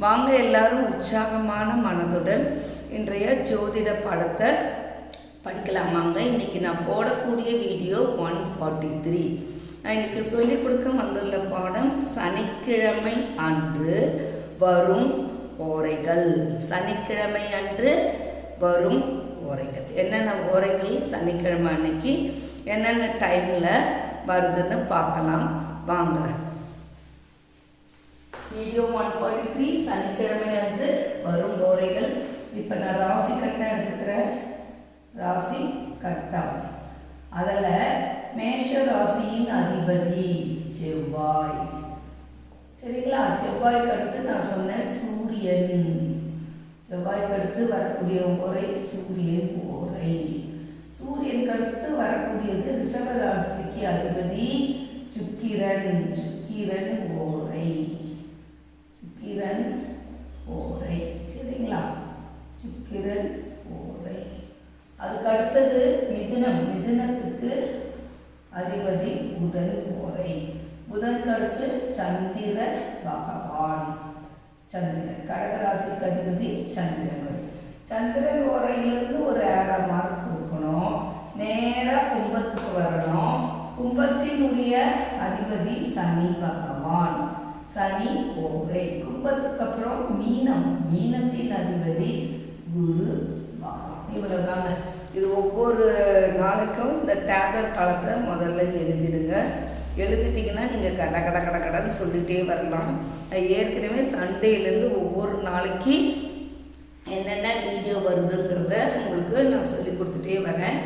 வாங்க எல்லாரும் உற்சாகமான மனதுடன் இன்றைய ஜோதிட படத்தை படிக்கலாமாங்க இன்னைக்கு நான் போடக்கூடிய வீடியோ ஒன் ஃபார்ட்டி த்ரீ நான் இன்னைக்கு சொல்லிக் கொடுக்க வந்துள்ள பாடம் சனிக்கிழமை அன்று வரும் ஓரைகள். சனிக்கிழமை அன்று வரும் ஓரைகள். என்னென்ன ஓரைகள் சனிக்கிழமை அன்னைக்கு? என்னென்ன டைமில் வருதுன்னு பார்க்கலாம். வாங்க. வீடியோ ஒன் ஃபார்ட்டி த்ரீ சனிக்கிழமை வந்து வரும் கோரைகள் இப்போ நான் ராசி கட்டம் எடுத்துக்கிறேன். ராசி கட்டம். அதில் மேஷ ராசியின் அதிபதி செவ்வாய். சரிங்களா? செவ்வாய்க்கு அடுத்து நான் சொன்னேன் சூரியன். செவ்வாய்க்கு அடுத்து வரக்கூடிய ஓரை சூரியன் ஓரை சூரியனுக்கு அடுத்து வரக்கூடியது ரிஷப ராசிக்கு அதிபதி சுக்கிரன். சுக்கிரன் ஓரை அதிபதி புதன் ஓரை புதனுக்கு அடுத்து சந்திர பகவான். சந்திரன். கடகராசிக்கு அதிபதி சந்திரன். சந்திரன் ஓரையிலிருந்து ஒரு ஏழரை மார்க் கொடுக்கணும். நேராக கும்பத்துக்கு வரணும். கும்பத்தினுடைய அதிபதி சனி பகவான். சனி ஓரை கும்பத்துக்கு அப்புறம் மீனம். மீனத்தின் அதிபதி குரு பகவான். இவ்வளோதாங்க இது ஒவ்வொரு நாளுக்கும் இந்த டேப்லெட் காலத்தை முதல்ல எழுதிடுங்க. எழுதிட்டிங்கன்னா நீங்கள் கட கட கட கடன்னு சொல்லிகிட்டே வரலாம். நான் ஏற்கனவே சண்டேலேருந்து ஒவ்வொரு நாளைக்கு என்னென்ன வீடியோ வருதுங்கிறத உங்களுக்கு நான் சொல்லி கொடுத்துட்டே வரேன்.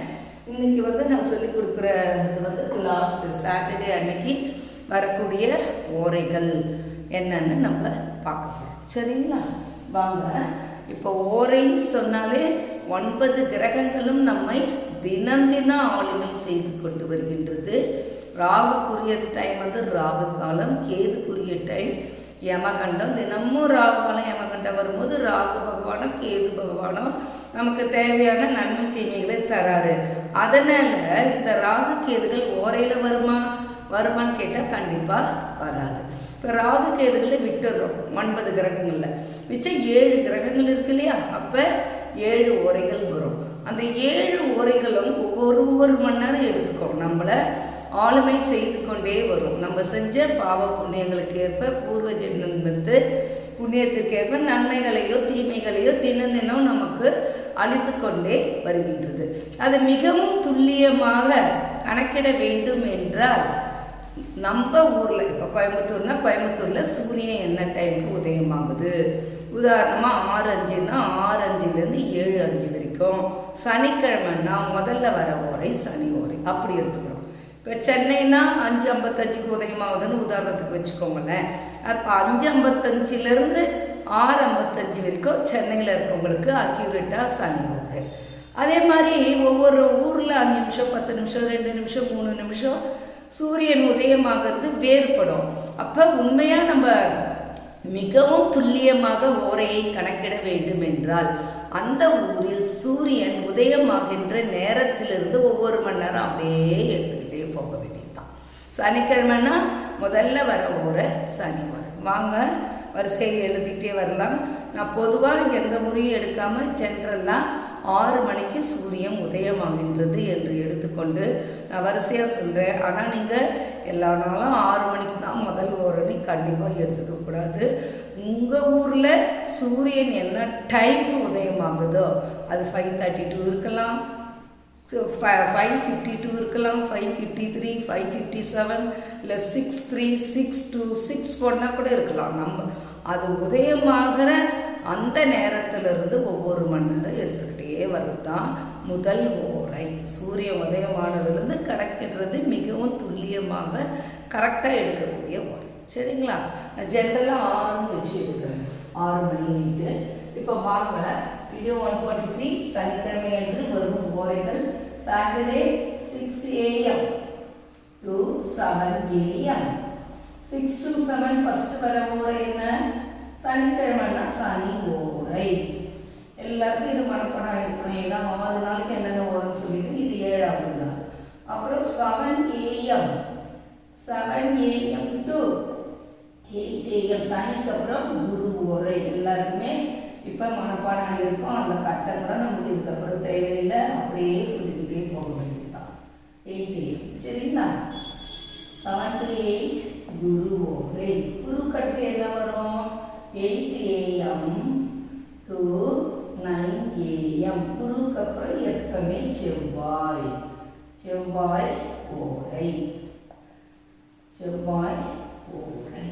இன்றைக்கி வந்து நான் சொல்லி கொடுக்குற இது வந்து லாஸ்ட்டு சாட்டர்டே அன்னைக்கு வரக்கூடிய ஓரைகள் என்னன்னு நம்ம பார்க்க போகிறோம் சரிங்களா? வாங்க. இப்போ ஓரைன்னு சொன்னாலே ஒன்பது கிரகங்களும் நம்மை தினம் தினம் ஆளுமை செய்து கொண்டு வருகின்றது. ராகுக்குரிய டைம் வந்து ராகு காலம் கேதுக்குரிய டைம் யமகண்டம் தினமும் ராகு காலம் யமகண்டம் வரும்போது ராகு பகவானும் கேது பகவானும் நமக்கு தேவையான நன்மை தீமைகளை தராரு. அதனால் இந்த ராகு கேதுகள் ஓரையில் வருமா? வருமான்னு கேட்டால் கண்டிப்பாக வராது. இப்போ ராகு கேதுகளை விட்டுடுறோம் ஒன்பது கிரகங்களில். மிச்சம் ஏழு கிரகங்கள் இருக்கு இல்லையா? அப்போ ஏழு உரைகள் வரும். அந்த ஏழு உரைகளும் ஒவ்வொரு ஒவ்வொரு மணி நேரம் எடுத்துக்கோம். நம்மளை ஆளுமை செய்து கொண்டே வரும். நம்ம செஞ்ச பாவ புண்ணியங்களுக்கு ஏற்ப பூர்வ ஜென்மத்து புண்ணியத்திற்கு ஏற்ப நன்மைகளையோ தீமைகளையோ தினம் தினம் நமக்கு அழித்து கொண்டே வருகின்றது. அது மிகவும் துல்லியமாக கணக்கிட வேண்டும் என்றால் நம்ம ஊரில் இப்போ கோயம்புத்தூர்னா கோயம்புத்தூரில் சூரியன் என்ன டைமுக்கு உதயமாகுது? உதாரணமாக ஆறு அஞ்சுன்னா ஆறு அஞ்சுலேருந்து ஏழு அஞ்சு வரைக்கும். சனிக்கிழமைன்னா முதல்ல வர ஓரை சனி ஓரை. அப்படி எடுத்துக்கிறோம். இப்போ சென்னைனா அஞ்சு ஐம்பத்தஞ்சுக்கு உதயமாகுதுன்னு உதாரணத்துக்கு வச்சுக்கோங்களேன். அப்போ அஞ்சு ஐம்பத்தஞ்சிலேருந்து ஆறு ஐம்பத்தஞ்சு வரைக்கும் சென்னையில் இருக்கவங்களுக்கு அக்யூரேட்டாக சனி ஓரை. அதே மாதிரி ஒவ்வொரு ஊரில் அஞ்சு நிமிஷம் பத்து நிமிஷம் ரெண்டு நிமிஷம் மூணு நிமிஷம் சூரியன் உதயமாகிறது வேறுபடும். அப்போ உண்மையாக நம்ம மிகவும் துல்லியமாக ஓரையை கணக்கிட வேண்டும் என்றால் அந்த ஊரில் சூரியன் உதயமாகின்ற நேரத்திலிருந்து ஒவ்வொரு மணி நேரம் அப்படியே எடுத்துக்கிட்டே போக வேண்டியதுதான். சனிக்கிழமைனா முதல்ல வர ஓரை சனி வரும். வாங்க வரிசையில் எழுதிக்கிட்டே வரலாம். நான் பொதுவாக எந்த முறையும் எடுக்காமல் ஜென்ரலாக ஆறு மணிக்கு சூரியன் உதயமாகின்றது என்று எடுத்துக்கொண்டு வரிசையாக சொல்கிறேன் ஆனால் நீங்கள் எல்லா நாளும் ஆறு மணிக்கு தான் முதல் ஓரணி கண்டிப்பாக எடுத்துக்கக்கூடாது உங்கள் ஊரில் சூரியன் என்ன டைமுக்கு உதயமாகுதோ அது ஃபைவ் தேர்ட்டி டூ இருக்கலாம். ஃபைவ் ஃபிஃப்டி டூ இருக்கலாம். Five fifty three five fifty seven இல்லை six three six two six ஒன்னாக கூட இருக்கலாம். நம்ம அது உதயமாகிற அந்த நேரத்திலிருந்து ஒவ்வொரு மணி நேரம் எடுத்துக்கிட்டே வர்றது தான் முதல் ஓ சூரிய உதயமானதுலேருந்து கணக்கிடுறது மிகவும் துல்லியமாக கரெக்டாக எடுக்கக்கூடிய ஓரை சரிங்களா? நான் ஜென்ரலாக ஆறுன்னு வச்சு எடுக்கிறேன் ஆறு மணிக்கு இப்போ வாங்க வீடியோ ஒன் ஃபார்ட்டி த்ரீ சனிக்கிழமை என்று வரும் ஓரைகள் Saturday six AM to seven AM six to seven first வர ஓரை என்ன? சனிக்கிழமைனா சனி ஓரை. எல்லாருக்கும் இது மனப்படம் ஆகிருக்கணும் ஏன்னா ஆறு நாளைக்கு என்னென்ன வரும்னு சொல்லிட்டு இது ஏழாவது தான் அப்புறம் seven AM seven AM to eight AM சனிக்கு அப்புறம் குரு ஓரை எல்லாருக்குமே இப்போ மனப்பாடம் இருக்கும். அந்த கட்டம் கூட நமக்கு இதுக்கப்புறம் தேவையில்லை. அப்படியே சொல்லிக்கிட்டே போக வேண்டியதுதான். எயிட் ஏஎம் சரிங்களா? செவன் டு எயிட் குரு ஓரை குருக்கு அடுத்து என்ன வரும் eight AM to nine AM குருக்கு அப்புறம் எப்பவுமே செவ்வாய் செவ்வாய் ஓலை செவ்வாய் ஓலை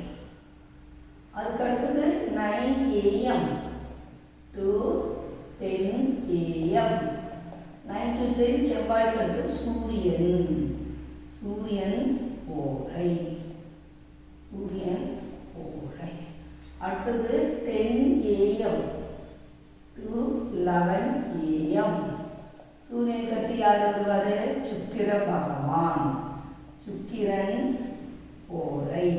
அதுக்கு அடுத்தது nine AM to ten AM nine to ten செவ்வாய்க்கு அடுத்து சூரியன். சூரியன் ஓலை சூரியன் ஓலை அடுத்தது ten AM to eleven AM சூரியன் கட்டி யார் வருவார்? சுக்கிர பகவான் சுக்கிரன் ஓரை.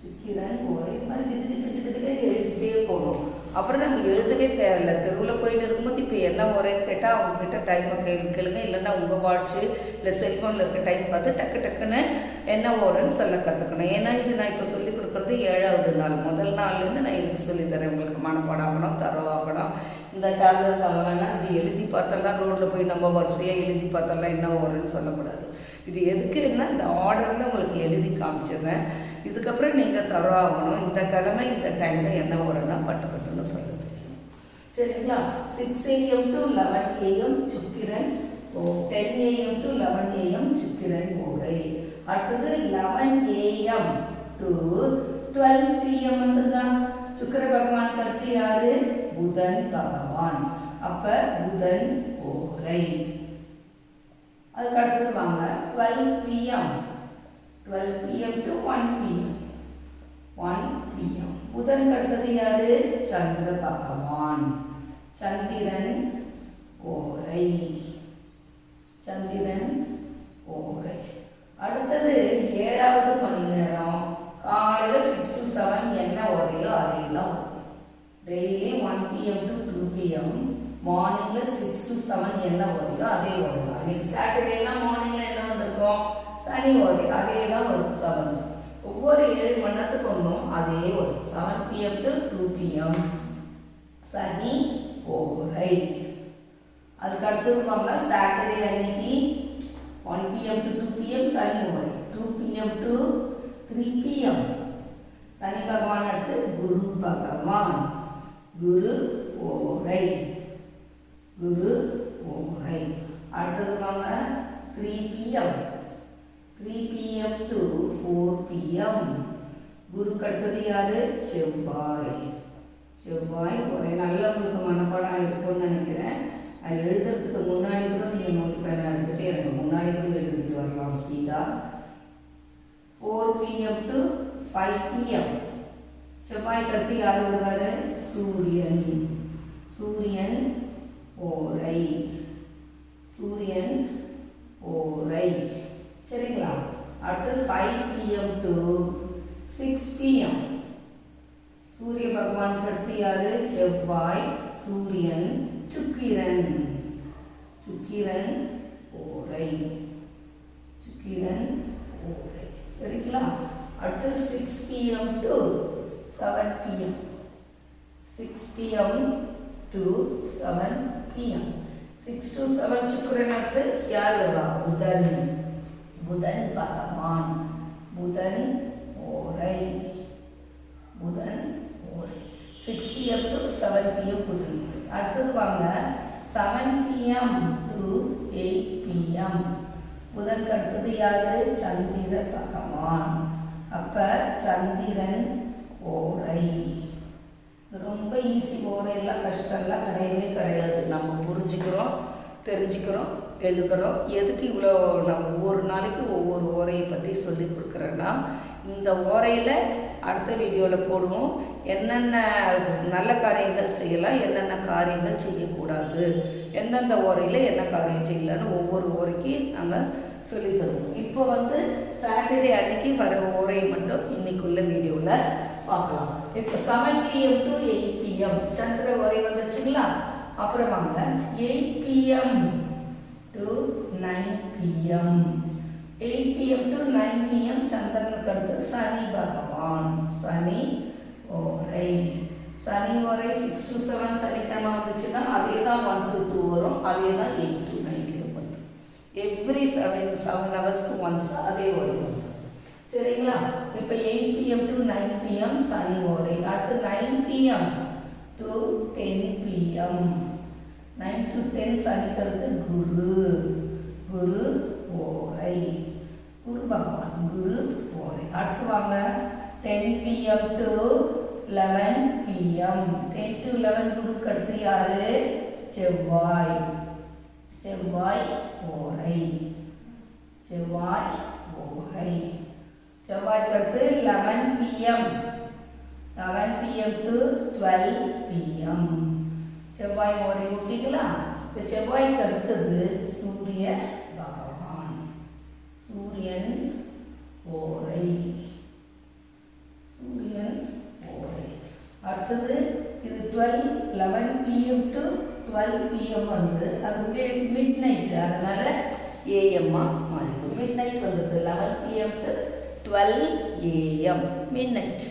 சுக்கிரன் ஓரை. இது மாதிரி திட்டு திட்டு திட்டு திட்டு போகணும். அப்புறம் நம்ம எழுதவே தேவையில்ல. தெருவில் போயிட்டு இருக்கும்போது இப்போ என்ன ஓரைன்னு கேட்டால் அவங்கக்கிட்ட டைமை கேள்வி கேளுங்க. இல்லைன்னா உங்கள் வாட்ச்சு இல்லை செல்ஃபோனில் இருக்க டைம் பார்த்து டக்கு டக்குன்னு என்ன ஓரன்னு சொல்ல கற்றுக்கணும் ஏன்னா இது நான் இப்போ சொல்லிக் கொடுக்குறது ஏழாவது நாள். முதல் நாள்லேருந்து நான் இதுக்கு சொல்லித்தரேன் உங்களுக்கு மனப்பாடாகணும் தரவாகணும் இந்த டேப்லெட் ஆகலாம் அப்படி எழுதி பார்த்தெல்லாம் ரோட்டில் போய் நம்ம வரிசையாக எழுதி பார்த்தெல்லாம் என்ன வரும்னு சொல்லக்கூடாது. இது எதுக்குன்னா இந்த ஆர்டரில் உங்களுக்கு எழுதி காமிச்சிடுறேன். இதுக்கப்புறம் நீங்கள் தரவாகணும் இந்த கிழமை இந்த டைமில் என்ன வரும்னா பட்டு பட்டுன்னு சொல்ல சரிங்களா? Six AM to eleven AM சுக்கிரன்ஸ் O ten AM to eleven AM சுக்கிரன் ஓரை அடுத்தது eleven AM to twelve PM வந்துதா சுக்கிர பகவான் கருத்து யாரு? புதன் பகவான். அப்ப புதன் ஓரை அதுக்கு அடுத்தது வாங்க. Twelve PM twelve PM to one PM one PM புதன் அடுத்தது யாரு? சந்திர பகவான். சந்திரன் ஓரை சந்திரன் ஓரை அடுத்தது ஏழாவது மணி நேரம் காலையில் சிக்ஸ் டு செவன் என்ன ஓரையோ அதே தான் daily one PM to two PM மார்னிங்கில் சிக்ஸ் டு செவன் என்ன ஓரையோ அதே வரும் தான் சாட்டர்டே எல்லாம் மார்னிங்கில் என்ன வந்திருக்கோம்? சனி ஓரை அதே தான் வரும் செவன் ஒவ்வொரு ஏழு மணி நேரத்துக்கு ஒன்றும் அதே வரும் seven PM to two PM சனி ஓரை அதுக்கு அடுத்தது பாருங்க சாட்டர்டே அன்னைக்கு one PM to two PM சனி ஓரை two PM to three PM சனி பகவான் அடுத்து குரு பகவான். குரு ஓரை குரு ஓரை அடுத்தது வாங்க three PM three PM to four PM குருக்கு அடுத்தது யாரு? செவ்வாய். செவ்வாய் ஒரே நல்ல உங்களுக்கு மனப்பாடம் இருக்கும்னு நினைக்கிறேன். அது எழுதுறதுக்கு முன்னாடி கூட நீங்கள் நோட் பேனாக இருந்துட்டு எனக்கு முன்னாடி கூட எழுதிட்டு வரலாம் ஸ்பீடாக four PM to five PM செவ்வாய் அடுத்து யார் வருவார்? சூரியன். சூரியன் ஓரை. சூரியன் ஓரை. சரிங்களா? அடுத்தது five PM to six PM சூரிய பகவான் அடுத்து யாரு? செவ்வாய். சூரியன் சுக்கிரன். சுக்கிரன் ஓரை. சுக்கிரன் ஓரை. சரிங்களா? அடுத்து six PM to seven PM six PM to seven PM six to seven சுக்கிரன் யார் வருவா புதன் புதன் பகவான் புதன் ஓரை புதன் ஓரை six PM to seven PM புதன் அடுத்தது வாங்க. Seven PM to eight PM புதன் அடுத்தது யாரு? சந்திர பகவான். அப்ப சந்திரன் ஓரை. ரொம்ப ஈஸி ஓரையெல்லாம் கஷ்டம்லாம் கிடையவே கிடையாது. நம்ம புரிஞ்சுக்கிறோம் தெரிஞ்சுக்கிறோம் எழுதுகிறோம். எதுக்கு இவ்வளோ நம்ம ஒவ்வொரு நாளைக்கு ஒவ்வொரு ஓரையை பற்றி சொல்லி கொடுக்குறேன்னா இந்த ஓரையில் அடுத்த வீடியோவில் போடுவோம். என்னென்ன நல்ல காரியங்கள் செய்யலாம் என்னென்ன காரியங்கள் செய்யக்கூடாது எந்தெந்த ஓரையில் என்ன காரியம் செய்யலான்னு ஒவ்வொரு ஓரைக்கு நாங்கள் சொல்லித்தருவோம் இப்போ வந்து சாட்டர்டே அன்னைக்கு வர ஓரை மட்டும் இன்னைக்குள்ள வீடியோவில் பார்க்கலாம். இப்போ seven PM to eight PM சந்திர ஓரை வந்துச்சுங்களா? அப்புறம் வாங்க eight PM to nine PM eight PM to nine PM சந்திரனுக்கு அடுத்து சனி பகவான். சனி ஓரை. சனி ஓரை சிக்ஸ் டு செவன் சனிக்கிழமை வந்துச்சுன்னா அதே தான் ஒன் டு டூ வரும். அதே தான் எயிட் டு நைன் வந்து. எவ்ரி செவன் செவன் ஹவர்ஸ்க்கு ஒன்ஸ் அதே வரும் சரிங்களா? இப்போ eight PM to nine PM சனி ஓரை. அடுத்து nine PM to ten PM nine to ten சனிக்கு குரு குரு ஓரை. குரு பகவான் குரு ஓரை. அடுத்து வாங்க. Ten PM to eleven PM ten to eleven குருக்கு அடுத்து யாரு? செவ்வாய். செவ்வாய் ஓரை. செவ்வாய் ஓரை. செவ்வாய்க்கு அடுத்து eleven PM eleven PM to twelve PM செவ்வாய் ஓரை விட்டீங்களா இப்போ செவ்வாய்க்கு அடுத்தது சூரிய பகவான் சூரியன் ஓரை சூரியன் ஓரை அடுத்தது இது twelve eleven PM to twelve PM வந்து அது மிட் நைட்டு அதனால ஏஎம்மா மாறிடும் மிட் நைட் வந்தது eleven PM to twelve AM midnight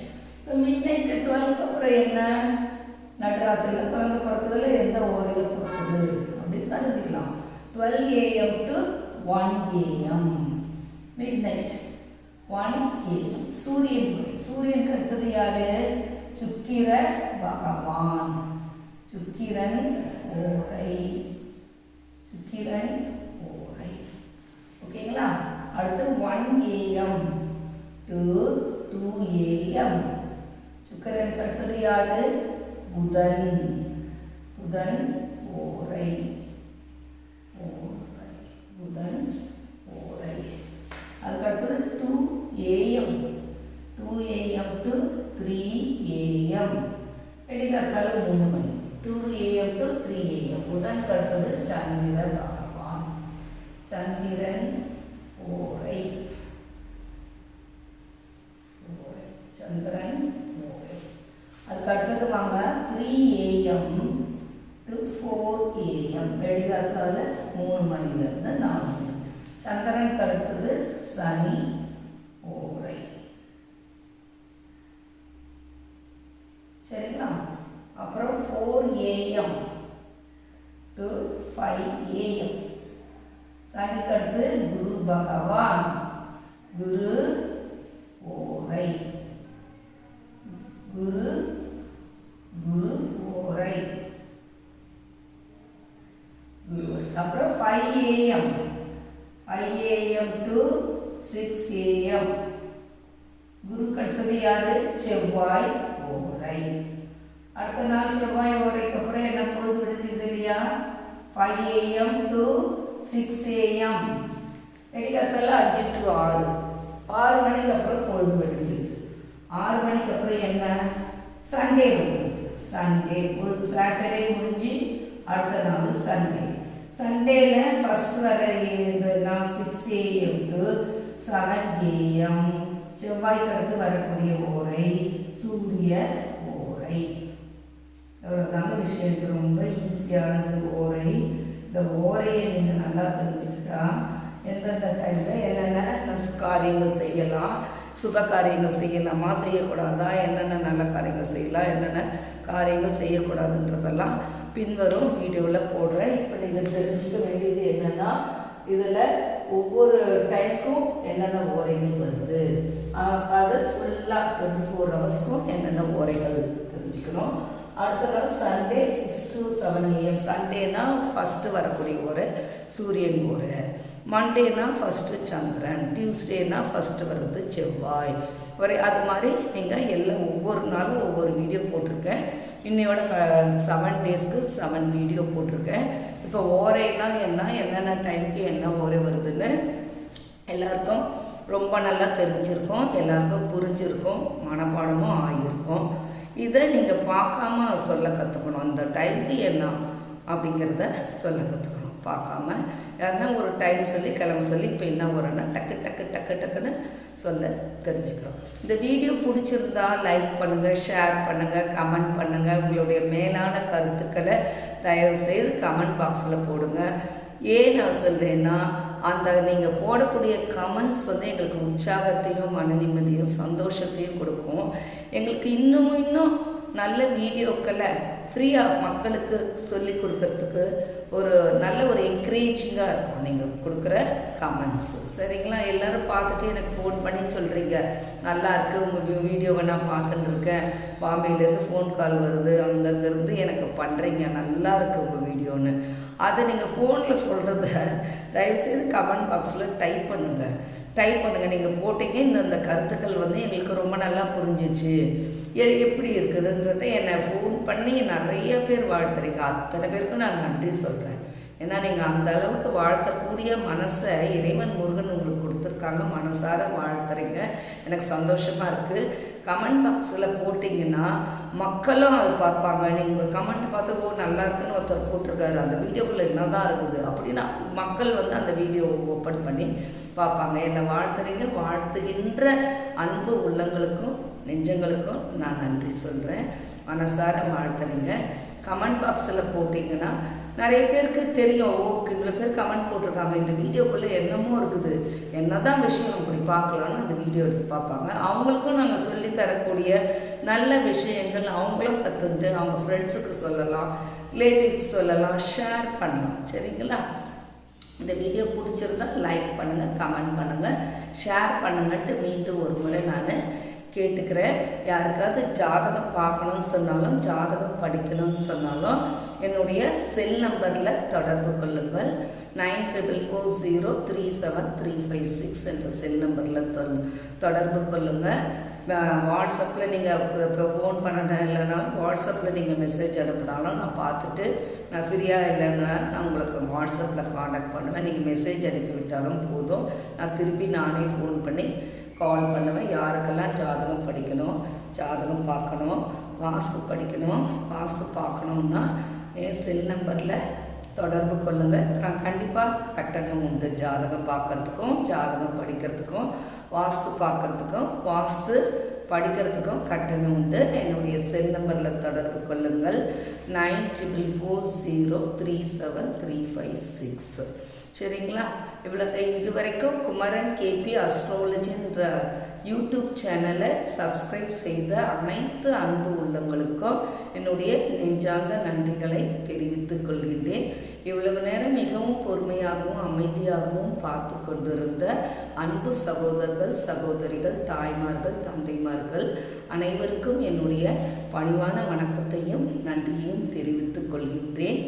இப்போ மிட் நைட்டு டுவெல்க்கு அப்புறம் என்ன? நடுராத்திரியில் குழந்தை பிறக்குதுல எந்த ஓரையில் பிறக்குது? அப்படின்னு கண்டுபிடிக்கலாம். Twelve AM to one AM midnight one AM சூரியன் சூரியனுக்கு அடுத்தது யாரு? சுக்கிர பகவான். சுக்கிரன் ஓரை சுக்கிரன் ஓரை ஓகேங்களா அடுத்து one AM to two AM சுக்கிரன் அடுத்தது யாரு புதன் புதன் ஓரை ஓரை புதன் ஓரை. அதுக்கடுத்தது two AM two AM to three AM இடைக்கால மூணு மணி two AM to three AM புதன் அடுத்தது சந்திர பகவான். சந்திரன் ஓரை. ஓரை. சந்திரன் அதுக்கு அடுத்தது வாங்க three AM to four AM வெடிகாத்தால மூணு மணிலேருந்து நாலு மணி. சந்திரனுக்கு அடுத்தது சனி. ஓரை சரிங்களா? அப்புறம் four AM to five AM சனிக்கு அடுத்து குரு பகவான் குரு ஓரை குரு குரு ஓரை குரு அப்புறம் five AM five to six AM குருக்கு அடுத்தது யாரு செவ்வாய் ஓரை அடுத்த நாள் செவ்வாய் ஓரைக்கு அப்புறம் என்ன பொழுது விடுது இல்லையா? Five AM to six AM வெடிக்காத்தால அஞ்சு டு ஆறு. ஆறு மணிக்கு அப்புறம் பொழுது விடுது ஆறு மணிக்கு அப்புறம் என்ன? சண்டே சண்டே பொழுது சாட்டர்டே முடிஞ்சு அடுத்த நாள் சண்டே சண்டேல ஃபர்ஸ்ட் வர நான் six AM to seven AM செவ்வாய்க்கு அடுத்து வரக்கூடிய ஓரை சூரிய ஓரை. இவ்வளோதாங்க விஷயத்துக்கு ரொம்ப ஈஸியானது ஓரை. இந்த ஓரையை நீங்கள் நல்லா தெரிஞ்சுக்கிட்டா எந்தெந்த டைமில் என்னென்ன காரியங்கள் செய்யலாம் சுப காரியங்கள் செய்யலாமா செய்யக்கூடாதா என்னென்ன நல்ல காரியங்கள் செய்யலாம் என்னென்ன காரியங்கள் செய்யக்கூடாதுன்றதெல்லாம் பின்வரும் வீடியோவில் போடுறேன். இப்போ நீங்கள் தெரிஞ்சுக்க வேண்டியது என்னென்னா இதில் ஒவ்வொரு டைமுக்கும் என்னென்ன ஓரைகள் வருது. அது ஃபுல்லாக டுவெண்ட்டி ஃபோர் ஹவர்ஸ்க்கும் என்னென்ன ஓரைகள் தெரிஞ்சுக்கணும். அடுத்த நாள் Sunday six to seven AM சண்டேனா ஃபஸ்ட்டு வரக்கூடிய ஒரு சூரியன் ஒரு மண்டேனா ஃபஸ்ட்டு சந்திரன். டியூஸ்டேனா ஃபஸ்ட்டு வர்றது செவ்வாய். ஒரு அது மாதிரி நீங்கள் எல்லாம் ஒவ்வொரு நாளும் ஒவ்வொரு வீடியோ போட்டிருக்கேன். இன்னையோட செவன் டேஸ்க்கு செவன் வீடியோ போட்டிருக்கேன். இப்போ ஓரைனா என்ன என்னென்ன டைமுக்கு என்ன ஓரை வருதுன்னு எல்லாருக்கும் ரொம்ப நல்லா தெரிஞ்சிருக்கும் எல்லாருக்கும் புரிஞ்சிருக்கும் மனப்பாடமும் ஆகியிருக்கும். இதை நீங்கள் பார்க்காம சொல்ல கற்றுக்கணும் அந்த டைமுக்கு என்ன அப்படிங்கிறத சொல்ல கற்றுக்கணும் பார்க்காம யாருன்னா ஒரு டைம் சொல்லி கிளம்ப சொல்லி இப்போ என்ன வரும்னா டக்கு டக்கு டக்கு டக்குன்னு சொல்ல தெரிஞ்சுக்கிறோம். இந்த வீடியோ பிடிச்சிருந்தா லைக் பண்ணுங்கள் ஷேர் பண்ணுங்கள் கமெண்ட் பண்ணுங்கள் உங்களுடைய மேலான கருத்துக்களை தயவு செய்து கமெண்ட் பாக்ஸில் போடுங்க. ஏன் நான் சொல்கிறேன்னா அந்த நீங்கள் போடக்கூடிய கமெண்ட்ஸ் வந்து எங்களுக்கு உற்சாகத்தையும் மன நிம்மதியும் சந்தோஷத்தையும் கொடுக்கும். எங்களுக்கு இன்னும் இன்னும் நல்ல வீடியோக்களை ஃப்ரீயாக மக்களுக்கு சொல்லி கொடுக்கறதுக்கு ஒரு நல்ல ஒரு என்கரேஜிங்காக இருக்கும் நீங்கள் கொடுக்குற கமெண்ட்ஸ் சரிங்களா? எல்லோரும் பார்த்துட்டு எனக்கு ஃபோன் பண்ணி சொல்கிறீங்க நல்லா இருக்குது உங்கள் வீடியோவை நான் பார்த்துட்டுருக்கேன் பாம்பேலேருந்து ஃபோன் கால் வருது. அங்கங்கேருந்து எனக்கு பண்ணுறீங்க நல்லா இருக்குது உங்கள் வீடியோன்னு அதை நீங்கள் ஃபோனில் சொல்கிறத தயவுசெய்து கமெண்ட் பாக்ஸில் டைப் பண்ணுங்கள் டைப் பண்ணுங்கள் நீங்கள் போட்டீங்க. இந்தந்த கருத்துக்கள் வந்து எங்களுக்கு ரொம்ப நல்லா புரிஞ்சிச்சு. எப்படி இருக்குதுன்றதை என்னை ஃபோன் பண்ணி நிறைய பேர் வாழ்த்துறீங்க. அத்தனை பேருக்கும் நான் நன்றி சொல்கிறேன் ஏன்னா நீங்கள் அந்த அளவுக்கு வாழ்த்தக்கூடிய மனசை இறைவன் முருகன் உங்களுக்கு கொடுத்துருக்காங்க. மனசார வாழ்த்துறீங்க. எனக்கு சந்தோஷமாக இருக்குது கமெண்ட் பாக்ஸில் போட்டிங்கன்னா மக்களும் அது பார்ப்பாங்க. நீங்கள் கமெண்ட் பார்த்து ஓ நல்லா இருக்குன்னு ஒருத்தர் போட்டிருக்காரு. அந்த வீடியோக்குள்ளே என்ன தான் இருக்குது? அப்படின்னா மக்கள் வந்து அந்த வீடியோவை ஓப்பன் பண்ணி பார்ப்பாங்க. என்னை வாழ்த்துறீங்க. வாழ்த்துகின்ற அன்பு உள்ளங்களுக்கும் நெஞ்சங்களுக்கும் நான் நன்றி சொல்கிறேன் மனசார வாழ்த்துறீங்க. கமெண்ட் பாக்ஸில் போட்டிங்கன்னா நிறைய பேருக்கு தெரியும். ஓ இவ்வளோ பேர் கமெண்ட் போட்டிருக்காங்க. இந்த வீடியோக்குள்ளே என்னமோ இருக்குது. என்னதான் விஷயம் அப்படி பார்க்கலான்னு அந்த வீடியோ எடுத்து பார்ப்பாங்க. அவங்களுக்கும் நாங்கள் சொல்லி தரக்கூடிய நல்ல விஷயங்கள் அவங்களும் கற்றுக்கிட்டு அவங்க ஃப்ரெண்ட்ஸுக்கு சொல்லலாம். ரிலேட்டிவ்ஸ் சொல்லலாம். ஷேர் பண்ணலாம். சரிங்களா? இந்த வீடியோ பிடிச்சிருந்தா லைக் பண்ணுங்கள் கமெண்ட் பண்ணுங்கள் ஷேர் பண்ணுங்கன்ட்டு மீண்டும் ஒரு முறை நான் கேட்டுக்கிறேன். யாருக்காவது ஜாதகம் பார்க்கணும்னு சொன்னாலும் ஜாதகம் படிக்கணும்னு சொன்னாலும் என்னுடைய செல் நம்பரில் தொடர்பு கொள்ளுங்கள். Nine triple four zero three seven three five six என்ற செல் நம்பரில் தொடர்பு கொள்ளுங்கள் வாட்ஸ்அப்பில் நீங்கள் இப்போ ஃபோன் பண்ண இல்லைனாலும் வாட்ஸ்அப்பில் நீங்கள் மெசேஜ் அனுப்பினாலும் நான் பார்த்துட்டு நான் ஃப்ரீயாக இல்லைன்னா நான் உங்களுக்கு வாட்ஸ்அப்பில் காண்டாக்ட் பண்ணுவேன். நீங்கள் மெசேஜ் அனுப்பிவிட்டாலும் போதும். நான் திருப்பி நானே ஃபோன் பண்ணி கால் பண்ணுவேன் யாருக்கெல்லாம் ஜாதகம் படிக்கணும் ஜாதகம் பார்க்கணும் வாஸ்து படிக்கணும் வாஸ்து பார்க்கணுன்னா என் செல் நம்பரில் தொடர்பு கொள்ளுங்கள் கண்டிப்பாக கட்டணம் உண்டு. ஜாதகம் பார்க்கறதுக்கும் ஜாதகம் படிக்கிறதுக்கும் வாஸ்து பார்க்கறதுக்கும் வாஸ்து படிக்கிறதுக்கும் கட்டணம் உண்டு. என்னுடைய செல் நம்பரில் தொடர்பு கொள்ளுங்கள். Nine triple four zero three seven three five six சரிங்களா? இவ்வளோ இது வரைக்கும் குமரன் கேபி அஸ்ட்ராலஜின்ற யூடியூப் சேனலை சப்ஸ்கிரைப் செய்த அனைத்து அன்பு உள்ளவங்களுக்கும் என்னுடைய நெஞ்சார்ந்த நன்றிகளை தெரிவித்துக் கொள்கின்றேன். இவ்வளவு நேரம் மிகவும் பொறுமையாகவும் அமைதியாகவும் பார்த்து கொண்டிருந்த அன்பு சகோதரர்கள் சகோதரிகள் தாய்மார்கள் தந்தைமார்கள் அனைவருக்கும் என்னுடைய பணிவான வணக்கத்தையும் நன்றியையும் தெரிவித்துக் கொள்கின்றேன்.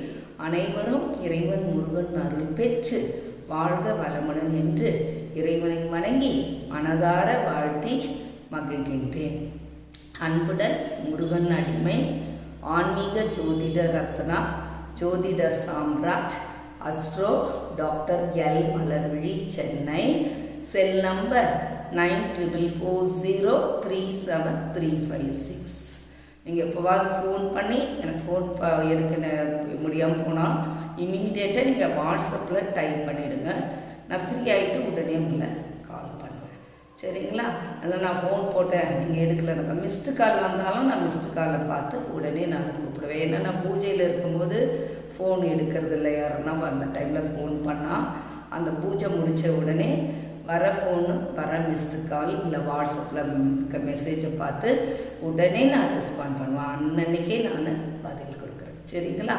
அனைவரும் இறைவன் முருகன் அருள் பெற்று வாழ்க வளமுடன் என்று இறைவனை வணங்கி மனதார வாழ்த்தி மகிழ்கின்றேன். அன்புடன் முருகன் அடிமை ஆன்மீக ஜோதிட ரத்னா ஜோதிட Samrat astro doctor L. Malarvizhi Chennai. Cell number nine triple four zero three seven three five six. நீங்கள் எப்போவாவது ஃபோன் பண்ணி எனக்கு ஃபோன் ப எடுக்க முடியாமல் போனால் இமீடியட்டாக நீங்கள் வாட்ஸ்அப்பில் டைப் பண்ணிவிடுங்க நான் ஃப்ரீ ஆகிட்டு உடனே உங்களை கால் பண்ணுவேன். சரிங்களா? இல்லை நான் ஃபோன் போட்டேன். நீங்கள் எடுக்கல. மிஸ்டு கால் வந்தாலும் நான் மிஸ்டு காலை பார்த்து உடனே நான் கூப்பிடுவேன். ஏன்னா நான் பூஜையில் இருக்கும்போது ஃபோன் எடுக்கிறது இல்லை. யாருன்னா அந்த டைமில் ஃபோன் பண்ணால் அந்த பூஜை முடித்த உடனே வர ஃபோனு வர மிஸ்டு கால் இல்லை வாட்ஸ்அப்பில் இருக்க மெசேஜை பார்த்து உடனே நான் ரெஸ்பாண்ட் பண்ணுவேன். அன்னன்னைக்கே நான் பதில் கொடுக்குறேன். சரிங்களா?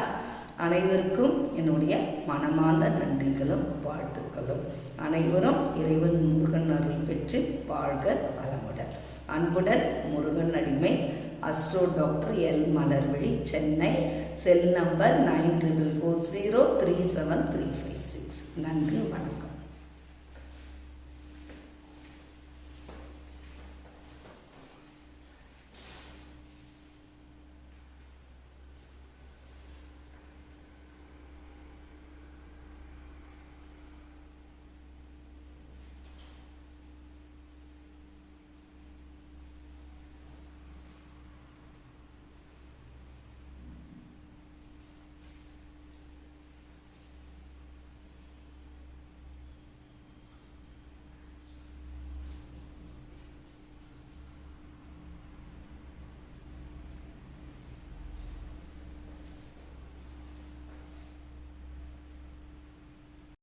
அனைவருக்கும் என்னுடைய மனமார்ந்த நன்றிகளும் வாழ்த்துக்களும். அனைவரும் இறைவன் முருகன் அருள் பெற்று வாழ்க வளமுடன். அன்புடன் முருகன் அடிமை astro doctor L. Malarvizhi Chennai cell number nine triple four zero three seven three five six. நன்றி வணக்கம்.